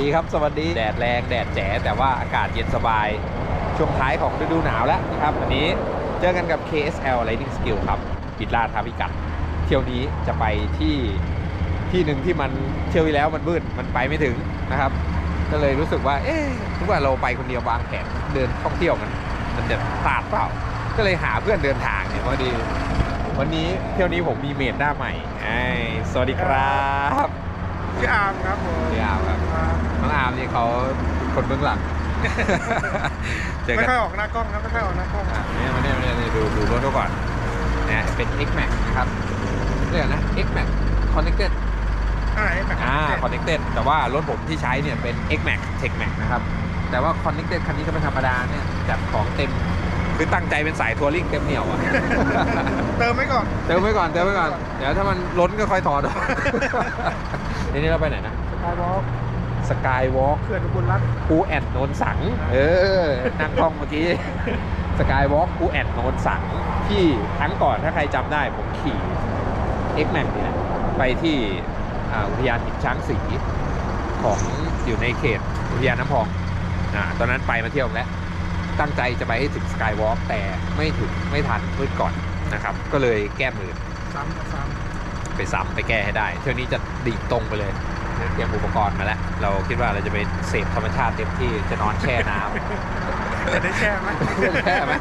สดีครับ สวัสดี แดดแรงแดดแจ๋แต่ว่าอากาศเย็นสบาย ช่วงท้ายของฤดูหนาวแล้วนะครับ วันนี้เจอกันกับ KSL Riding Skill ครับปิดลาทาพิกัด เที่ยวนี้จะไปที่ที่หนึ่งที่มันเที่ยวที่แล้วมันมืดมันไปไม่ถึงนะครับ ก็เลยรู้สึกว่า เอ๊ะทุกว่าเราไปคนเดียววางแผนเดินท่องเที่ยวมันมันจะพลาดเปล่า ก็เลยหาเพื่อนเดินทางเนี่ยพอดี วันนี้เที่ยวนี้ผมมีเมดหน้าใหม่ไอ้สวัสดีครับ ชื่ออาร์มครับผมพี่อาร์มครับอ่าน้องอาร์มนี่เขาคนเบื้องหลังเจอไม่กันค่อยออกหน้ากล้องครับไม่ค่อยออกหน้ากล้องอะเนี่ยมาเนี่ยมาเนี่ยดูดูรถเขาก่อนนะเป็น X Max นะครับเรียกนะ X Max Connected อ่าไอ้แบบอ่า Connected แต่ว่ารถผมที่ใช้เนี่ยเป็น X Max Tech Max นะครับแต่ว่า Connected คันนี้ก็เป็นธรรมดาเนี่ยจัดของเต็มคือตั้งใจเป็นสายทัวริงเต็มเหนียวอะเติมไว้ก่อน เติมไว้ก่อนเติมไว้ก่อน เดี๋ยวถ้ามันล้นก็ค่อยถอดออก ทีนี้เราไปไหนนะไอ้บอสสกายวอล์กเขื่อนอุบลรัตน์ภูแอนโนนสัง เออ นั่งท่องเมื่อกี้ สกายวอล์กภูแอนโนนสัง ที่ครั้งก่อนถ้าใครจำได้ผมขี่ X Max นี่แหละไปที่อ่าอุทยานหินช้างสีของอยู่ในเขตอุทยานน้ำพองอ่าตอนนั้นไปมาเที่ยวแล้ว ตั้งใจจะไปให้ถึงสกายวอล์กแต่ไม่ถึงไม่ทันมืดก่อนนะครับ ก็เลยแก้มือซ้ำกับซ้ ไปซ้ำไปแก้ให้ได้ เที่ยวนี้จะดิ่งตรงไปเลยเตรียมอุปกรณ์มาแล้ว เราคิดว่าเราจะไปเสพธรรมชาติเต็มที่จะนอนแช่น้ำำจะได้แช่ไหมแช่ไหม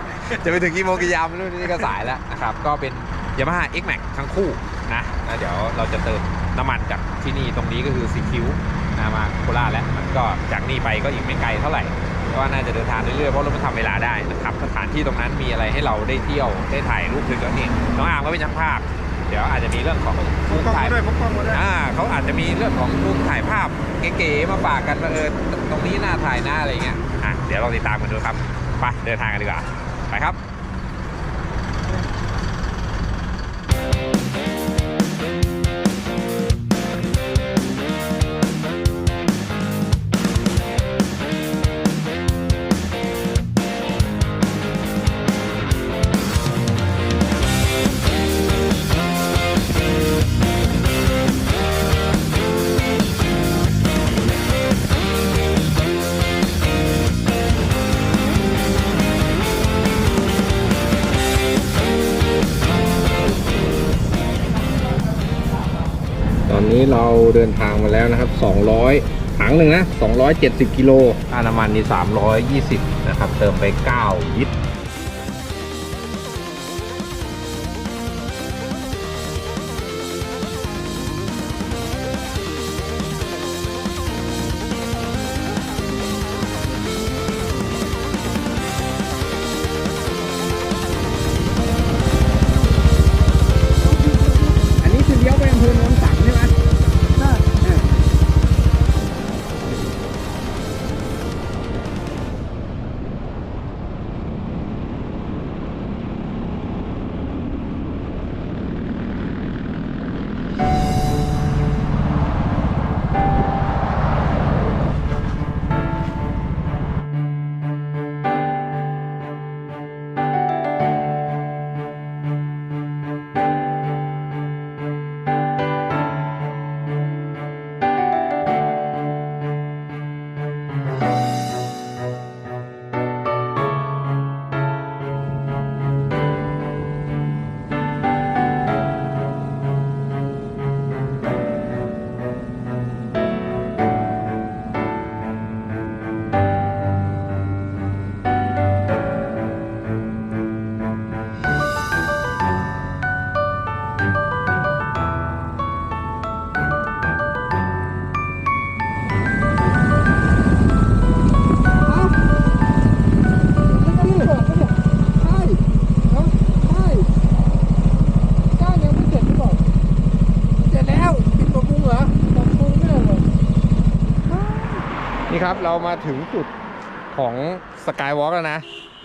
จะไปถึงกี่โมงกี่ยามไม่รู้นี่ก็สายแล้วนะครับ ก็เป็น Yamaha X Max ทั้งคู่นะแล้วเดี๋ยวเราจะเติมน้ำมันจากที่นี่ตรงนี้ก็คือสีคิ้วนะมาโคราชแล้วมันก็จากนี่ไปก็อีกไม่ไกลเท่าไหร่ก็น่าจะเดินทางเรื่อยๆเพราะรถมันทำเวลาได้นะครับสถานที่ตรงนั้นมีอะไรให้เราได้เที่ยวได้ถ่ายรูปถึงแล้วนี่น้องอาร์มก็เป็นช่างภาพ เดี๋ยวอาจจะมีเรื่องของพกกล้องถ่ายมาด้วยพกกล้องมาด้วยอ่าเขาอาจจะมีเรื่องของมุมถ่ายภาพเก๋ๆมาฝากกันว่าเออตรงนี้น่าถ่ายหน้าอะไรเงี้ยอะเดี๋ยวลองติดตามกันดูครับไปเดินทางกันดีกว่าไปครับ เราเดินทางมาแล้วนะครับ 200 ถังหนึ่งนะ 270 กิโลค่าน้ำมันนี่320 นะครับ เติมไป 9 ลิตร ครับเรามาถึงจุดของสกายวอล์กแล้วนะ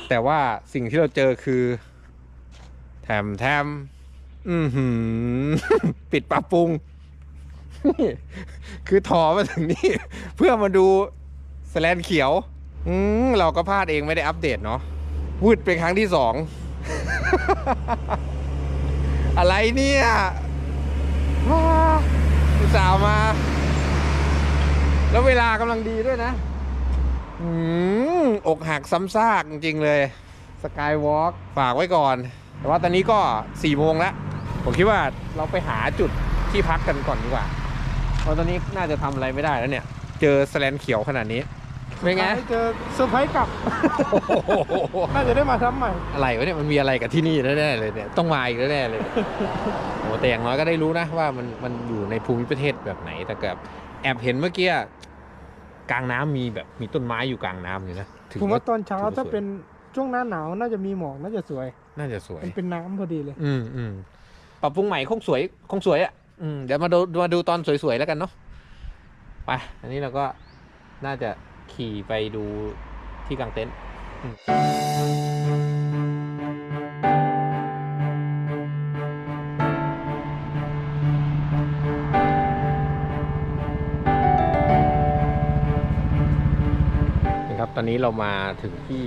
แต่ว่าสิ่งที่เราเจอคือแถมแถมอือหือ ปิดปรับปรุง คือถอมาถึงนี่ เพื่อมาดูสแลนเขียว อืมเราก็พลาดเองไม่ได้อัปเดตเนาะวืดเป็นครั้งที่สอง อะไรเนี่ยว้าสาห์มา แล้วเวลากำลังดีด้วยนะอืมอกหักซ้ำซากจริงๆเลยสกายวอล์กฝากไว้ก่อน แต่ว่าตอนนี้ก็4ี่โมงแล้ว ผมคิดว่าเราไปหาจุดที่พักกันก่อนดีกว่าเพราะตอนนี้น่าจะทำอะไรไม่ได้แล้วเนี่ย เจอสแลนเขียวขนาดนี้เป็นไงเจอเซอร์ไพรส์กลับ น่าจะได้มาทำใหม่ อะไรวะเนี่ยมันมีอะไรกับที่นี่แน่ๆเลยเนี่ยต้องมาอีกแน่ๆเลยโอ้แต่อย่างน้อยก็ได้รู้นะว่ามันมันอยู่ในภูมิประเทศแบบไหนแต่แบบ แอบเห็นเมื่อกี้กลางน้ำมีแบบมีต้นไม้อยู่กลางน้ำเลยนะถืผมว่าตอนเช้าถืว่ถ้าสวยเป็นช่วงหน้าหนาวน่าจะมีหมอกน่าจะสวย น่าจะสวย มันเป็นน้ำพอดีเลย อืมอืมปรับปรุงใหม่คงสวยคงสวยอะอืมเดี๋ยวมาดูมาดูตอนสวยๆแล้วกันเนาะไปอันนี้เราก็น่าจะขี่ไปดูที่กางเต็นท์อืม ตอนนี้เรามาถึงที่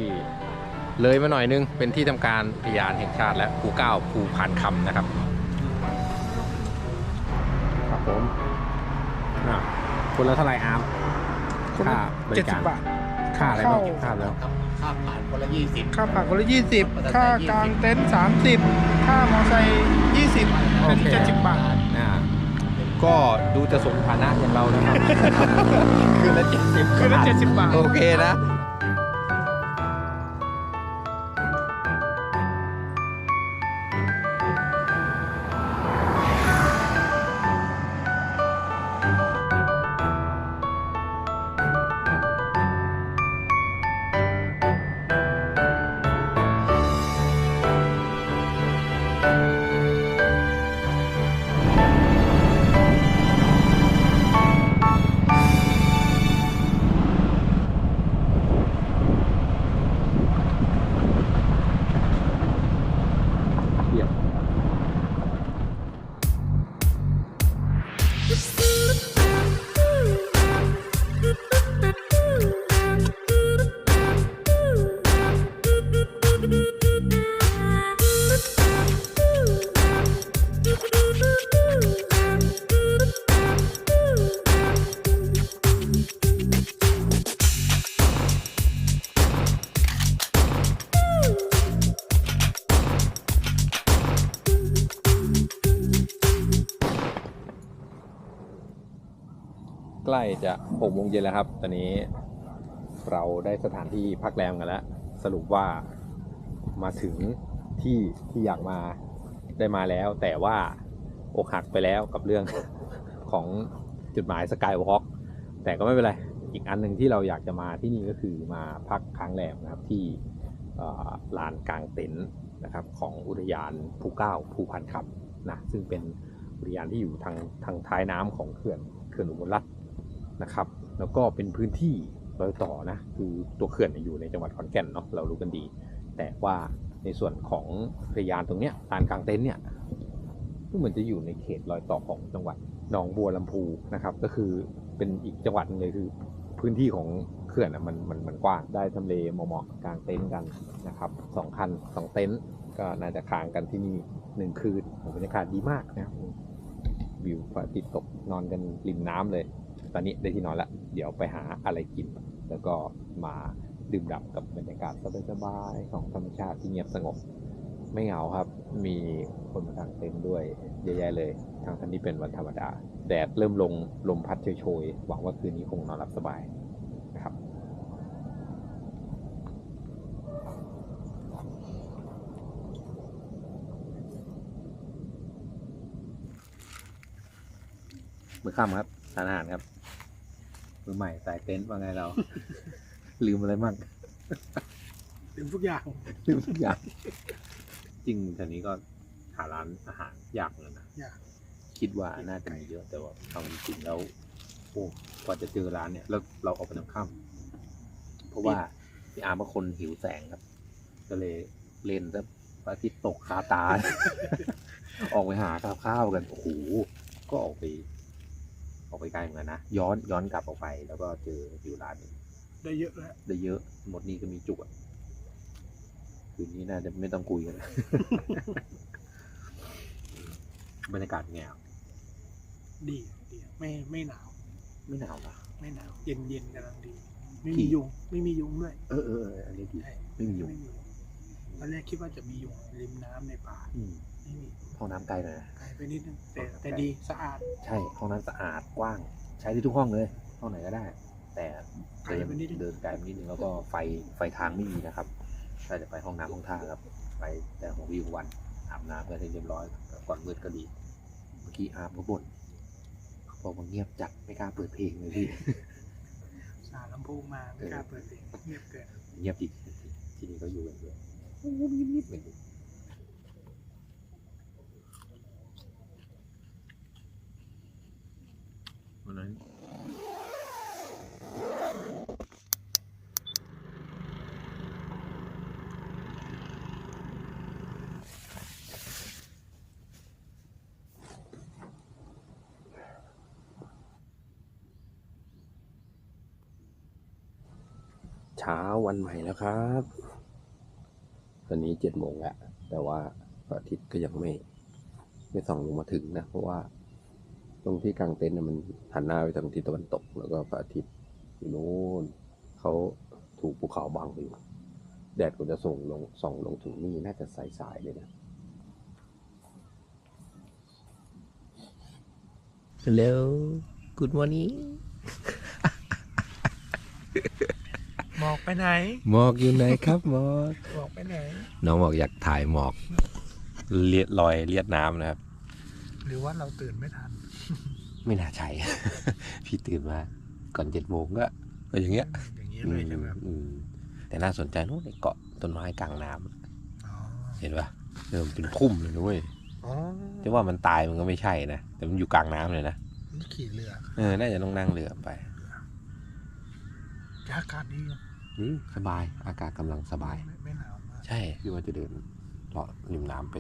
เลยมาหน่อยนึง เป็นที่ทำการอุทยานแห่งชาติและภูเก้าภูพานคำนะครับ ครับผมอะคนละเท่าไหร่อาร์มคนละค่าบเจ็ริดกาสิรบบาทค่าอะไรบ้างเก็บค่าแล้วครับค่าผ่านคนละยี่สิบค่าผักคนละยี่สิบมอเตอร์ไซค์ค่ากลางเต็นท์สามสิบค่ามอไซค์ยี่สิบเป็นโอเคเจ็ดสิบบาทอ่าก็ดูจะสมฐานะอย่างเรานะครับ คืนละเจ็ดสิบคืนละ70บาท โอเคนะ ล้จะหกโมงเย็นแล้วครับ ตอนนี้เราได้สถานที่พักแรมกันแล้ว สรุปว่ามาถึงที่ที่อยากมาได้มาแล้ว แต่ว่าอกหักไปแล้วกับเรื่องของจุดหมายสกายวอล์กแต่ก็ไม่เป็นไร อีกอันหนึ่งที่เราอยากจะมาที่นี่ก็คือมาพักค้างแรมนะครับที่ลานกลางเต็นท์นะครับของอุทยานภูเก้าภูพันคำนะซึ่งเป็นอุทยานที่อยู่ทางทางท้ายน้ำของเขื่อนเขื่อนอุบลรัตน์ นะครับ แล้วก็เป็นพื้นที่รอยต่อนะคือตัวเขื่อนอยู่ในจังหวัดขอนแก่นเนาะเรารู้กันดี แต่ว่าในส่วนของอุทยานตรงเนี้ยลานกลางเต็นท์เนี่ยก็เหมือนจะอยู่ในเขตรอยต่อของจังหวัดหนองบัวลำพูนะครับ ก็คือเป็นอีกจังหวัดหนึงเลยคือพื้นที่ของเขื่อนอะมันมันมันกว้างได้ทำเลเหมาะๆกลางเต็นท์กันนะครับสองคันสองเต็นท์ก็น่าจะค้างกันที่นี่หนึ่งคืนโอ้บรรยากาศดีมากนะครับวิวพระอาทิตย์ตกนอนกันริมน้ำเลย ตอนนี้ได้ที่นอนแล้วเดี๋ยวไปหาอะไรกิน แล้วก็มาดื่มด่ำกับบรรยากาศสบายๆของธรรมชาติที่เงียบสงบ ไม่เหงาครับ มีคนมากางเต็นด้วยเยอะแยะเลย ทั้งทันที่เป็นวันธรรมดา แดดเริ่มลงลมพัดโชยๆหวังว่าคืนนี้คงนอนหลับสบายนะครับมือข้ามครับทานอาหารครับ มือใหม่สายเต็นท์ว่าไงเรา ลืมอะไรบ้างถึงทุกอย่างลืมทุกอย่าง จริงแถวนี้ก็หาร้านอาหารยากเลยนะยาก คิดว่าน่าจะมีเยอะแต่ว่าเอาจริงๆแล้วโอ้กว่าจะเจอร้านเนี่ย แล้วเราออกไปน้ำค่ำเพราะว่าพี่อาร์มเป็นคนหิวแสงครับ ก็เลยเล่นซะพระอาทิตย์ตกคาตา ออกไปหาข้าวๆกันโอ้โหก็ออกไป ออกไปไกลเหมือนกันนะ ย้อนย้อนกลับออกไป แล้วก็เจออยู่ร้านหนึ่งได้เยอะแล้วได้เยอะหมดนี้ก็มีจุกอะคืนนี้น่าจะไม่ต้องคุยกันบรรยากาศแงวดีดีไม่ไม่หนาวอไม่หนาวปะไม่หนาว เย็นเย็นๆกำลังดี ไม่ที่มียุงไม่มียุงด้วยเออเออเอออันนี้ดีใช่ไม่มียุงไม่มียุงตอนแรกคิดว่าจะมียุงริมน้ำในป่าอืม ไม่มี ห้องน้ำไกลหน่อยนะไกลไปนิดนึงแต่แต่ดีสะอาดใช่ห้องน้ำสะอาดกว้าง ใช้ได้ทุกห้องเลย ห้องไหนก็ได้ แต่ไกลเดินไปนิดนึงเดินไกลไปนิดนึงแล้วก็ไฟไฟทางไม่มีนะครับถ้าจะไปห้องน้ำห้องท่าครับ ไปแต่ของวิววันอาบน้ำกันให้เรียบร้อยครับก่อนมืดก็ดี เมื่อกี้อาบก็บ่นเขาบอกว่าเงียบจัดไม่กล้าเปิดเพลงเลยพี่ สาลำโพงมาไม่กล้าเปิดเพลงเงียบเกิน เงียบอีกที่นี่ก็อยู่กันด้วยเงียบเงียบเหมือ นั้น เช้าวันใหม่แล้วครับ ตอนนี้เจ็ดโมงแล้วแต่ว่าพระอาทิตย์ก็ยังไม่ไม่ส่องลงมาถึงนะ เพราะว่า ตรงที่กลางเต็นท์น่ะมันหันหน้าไปทางทิศตะวันตก แล้วก็พระอาทิตย์อยู่โน่นเขาถูกภูเขาบังอยู่ แดดก็จะส่งลงส่องลงถึงนี่น่าจะสายๆเลยนะ Hello Good morning หมอกไปไหน หมอกอยู่ไหนครับหมอกหมอกไปไหน น้องบอกอยากถ่ายหมอกเลียดลอยเลียดน้ำนะครับ หรือว่าเราตื่นไม่ทัน ไม่น่าใช่ พี่ตื่นมา ก่อนเจ็ดโมงก็ก็อย่างเงี้ยอย่างนี้เลยใช่ไหมครับอืมแต่น่าสนใจนู้นไอ้เกาะต้นไม้กลางน้ำอ๋อเห็นปะเออมันเป็นพุ่มเลยนะเว้ยอ๋อจะว่ามันตายมันก็ไม่ใช่นะแต่มันอยู่กลางน้ำเลยนะนี่ขี่เรือเออน่าจะต้องนั่งเรือไปอากาศดีนะนี่สบายอากาศกำลังสบาย ไม่ไม่หนาวมากใช่พี่ว่าจะเดินเลาะริมน้ำไป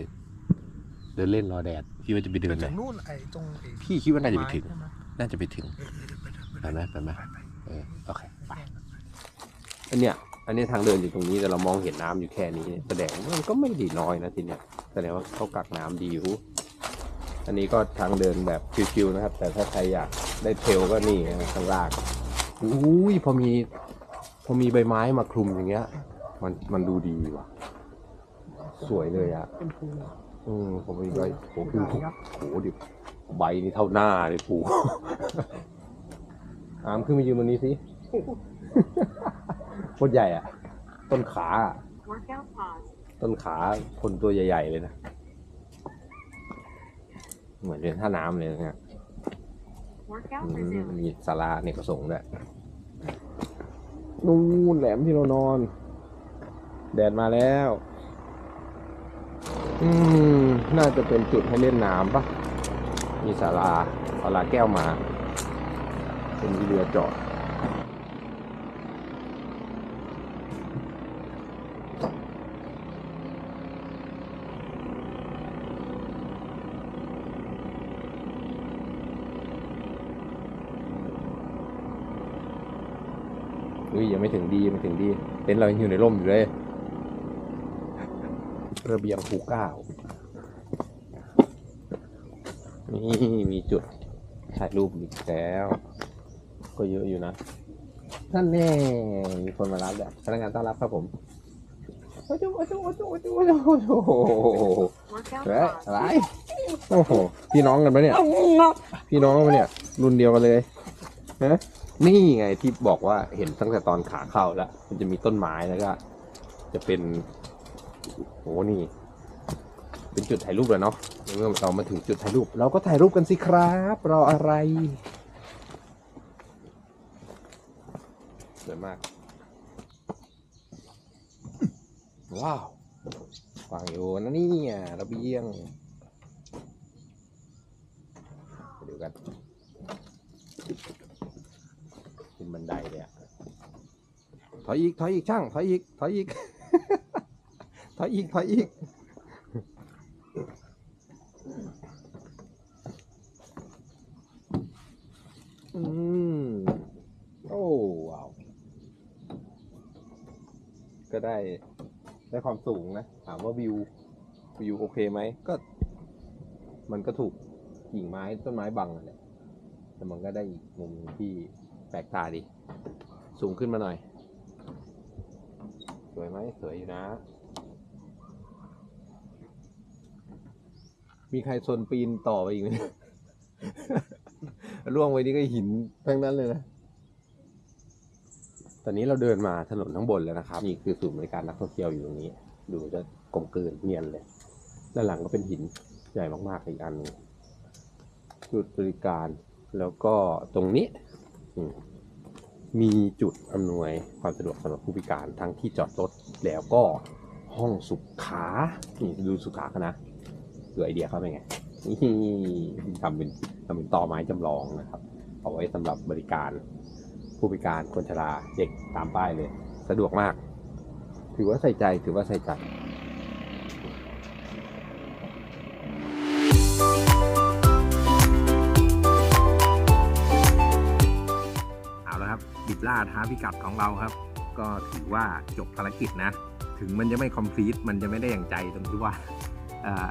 เดินเล่นรอแดด พี่ว่าจะไปเดิไปนเลจากยนู่นไอ้ตรงไอ้พี่คิดว่าน่าจะไปถึงใช่หมน่าจะไปถึงเออเออเดี๋ยวไปเถอะไปไหมไปไหมไปไปเออโอเคไปอันเนี้ยอันนี้ทางเดินอยู่ตรงนี้แต่เรามองเห็นน้ำอยู่แค่นี้แสดงว่ามันก็ไม่ดีน้อยนะทีเนี้ยแสดงว่าเขากักน้ำดีอยู่อันนี้ก็ทางเดินแบบชิวๆนะครับ แต่ถ้าใครอยากได้เทรลก็นี่นะข้างล่างอุ้ยพอมีพอมีใบไม้มาคลุมอย่างเงี้ย มันมันดูดีว่ะ สวยเลยอะเป็นภู อืมผมมีใบโอ้โหคือโอ้โหดิใบนี่เท่าหน้าเลยปูอามขึ้นมายืนบนนี้สิ โคตรใหญ่อะ ต้นขาอะ Workout pause. ต้นขาคนตัวใหญ่ ๆ เลยนะ เหมือนเป็นท่าน้ำเลยนะเนี่ย Workout อืม resumed. มีศาลาเนี่ยกระสงฆ์ด้วยนู่นแหลมที่เรานอน แดดมาแล้ว อืม น่าจะเป็นจุดให้เล่นน้ำปะมีศาลาศาลาแก้วมา เป็นเรือจอดอุ้ยยังไม่ถึงดียังไม่ถึงดีเต็นท์เรายังอยู่ในร่มอยู่เลย ระเบียงภูเก้า นี่มีจุดถ่ายรูปอีกแล้ว ก็เยอะอยู่นะนั่นแน่มีคนมารับแล้วพนักงานต้อนรับครับผมโอ้โหโอ้โหโอ้โหโอ้โหโอ้โหโอ้โหเฮ้ยอะไรโอ้โหพี่น้องกันปะเนี่ย พี่น้องกันปะเนี่ย รุ่นเดียวกันเลยฮะนี่ไงที่บอกว่าเห็นตั้งแต่ตอนขาเข้าแล้ว มันจะมีต้นไม้แล้วก็ จะเป็นโอ้นี่ เป็นจุดถ่ายรูปแล้วเนาะเมื่อเรามาถึงจุดถ่ายรูป เราก็ถ่ายรูปกันสิครับรออะไรสวยมาก ว้าวฟังอยู่นะเนี่ยระเบียงไปดูกันขึ้นบันไดเลยอะถอยอีก ถอยอีกช่าง ถอยอีก ถอยอีก ถอยอีก ถอยอีก อื มโอ้ว้าวก็ได้ ได้ความสูงนะ ถามว่าวิว วิวโอเคไหม ก็ มันก็ถูกกิ่งไม้ต้นไม้บังนั่นแหละแต่มันก็ได้อีกมุมที่แปลกตาดี สูงขึ้นมาหน่อย สวยไหมสวยอยู่นะ มีใครซนปีนต่อไปอีกไหม ล่วงไปนี่ก็หินทั้งนั้นเลยนะ ตอนนี้เราเดินมาถนนทั้งบนแล้วนะครับ นี่คือศูนย์บริการนักท่องเที่ยวอยู่ตรงนี้ ดูจะกลมกลืนเนียนเลย ด้านหลังก็เป็นหินใหญ่มากๆอีกอันหนึงจุดบริการแล้วก็ตรงนี้อืมมีจุดอำนวยความสะดวกสำหรับผู้พิการทั้งที่จอดรถแล้วก็ห้องสุขานี่ดูสุขาเขานะดูไอเดียเขาเป็นไงนี่ทำเป็น ทำเป็นต่อไม้จำลองนะครับ เอาไว้สำหรับบริการผู้พิการคนชราเด็กตามป้ายเลย สะดวกมาก ถือว่าใส่ใจถือว่าใส่ใจเอาละครับบิดล่าท้าพิกัดของเราครับ ก็ถือว่าจบภารกิจนะ ถึงมันจะไม่คอมพลีทมันจะไม่ได้อย่างใจตรงที่ว่าอ่า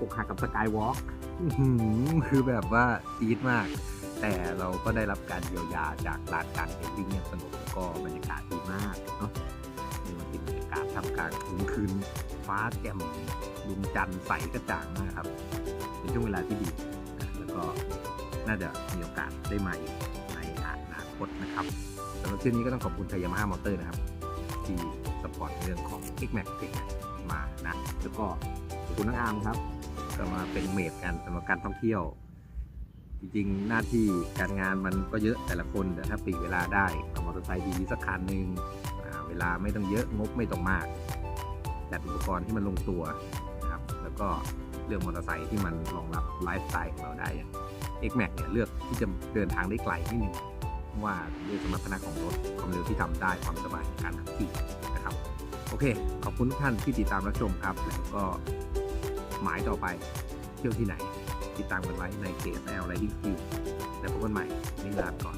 อกหักกับสกายวอล์ก คือแบบว่าจี๊ดมาก แต่เราก็ได้รับการเยียวยาจากลานการเอ็นวิ่งอย่างสงบแล้วก็บรรยากาศดีมากเนาะนี่มันเป็นบรรยากาศทำกลางคืนคืน ฟ้าแจ่มดวงจันทร์ใสกระจ่างมากครับเป็นช่วงเวลาที่ดีนะแล้วก็น่าจะมีโอกาสได้มาอีกในอนาคตนะครับสำหรับเที่ยวนี้ก็ต้องขอบคุณไทยามาฮ่ามอเตอร์นะครับ ที่สปอร์ตเรื่องของ x m a x มานะแล้วก็ขอบคุณน้องอาร์มครับ ก็มาเป็นเมดกันสำหรับการท่องเที่ยว จริงๆ หน้าที่การงานมันก็เยอะแต่ละคน แต่ถ้าปีกเวลาได้เอามอเตอร์ไซค์ดีๆสักคันหนึ่งเวลาไม่ต้องเยอะงบไม่ต้องมากจัดอุปกรณ์ที่มันลงตัวนะครับแล้วก็เลือกมอเตอร์ไซค์ที่มันรองรับไลฟ์สไตล์ของเราได้อย่าง X Max เนี่ยเลือกที่จะเดินทางได้ไกลนิดนึงเพราะว่าด้วยสมรรถนะของรถความเร็วที่ทำได้ความสบายในการขับขี่นะครับ โอเค ขอบคุณทุกท่านที่ติดตามรับชมครับ แล้วก็ หมายต่อไปเที่ยวที่ไหน ติดตามกันไว้ใน KSL Riding View แล้วพบกันใหม่วันนี้ลาไปก่อน